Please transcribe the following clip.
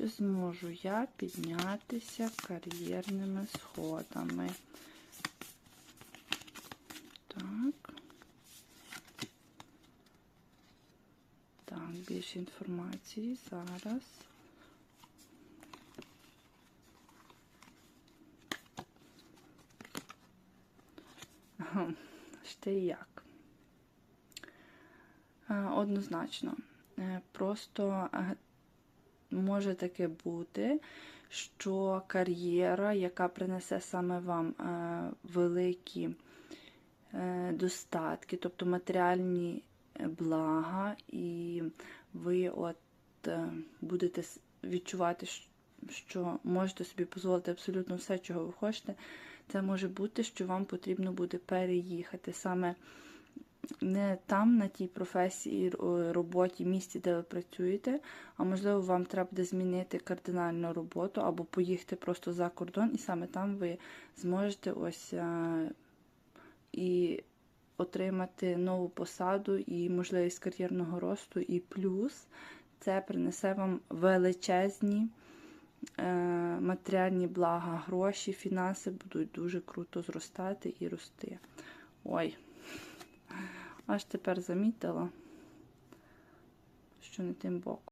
Чи зможу я піднятися кар'єрними сходами? Так. Так, більше інформації зараз. Ага, Ще як? Е, Однозначно. Е, Просто е, може таке бути, що кар'єра, яка принесе саме вам е, великі е, достатки, тобто матеріальні е, блага, і ви от будете відчувати, що можете собі дозволити абсолютно все, чого ви хочете. Це може бути, що вам потрібно буде переїхати саме не там, на тій професії, роботі, місці, де ви працюєте, а можливо, вам треба буде змінити кардинальну роботу або поїхати просто за кордон, і саме там ви зможете ось е, і отримати нову посаду і можливість кар'єрного росту, і плюс це принесе вам величезні е, матеріальні блага, гроші, фінанси будуть дуже круто зростати і рости. Ой, аж тепер замітила, що не тим боком.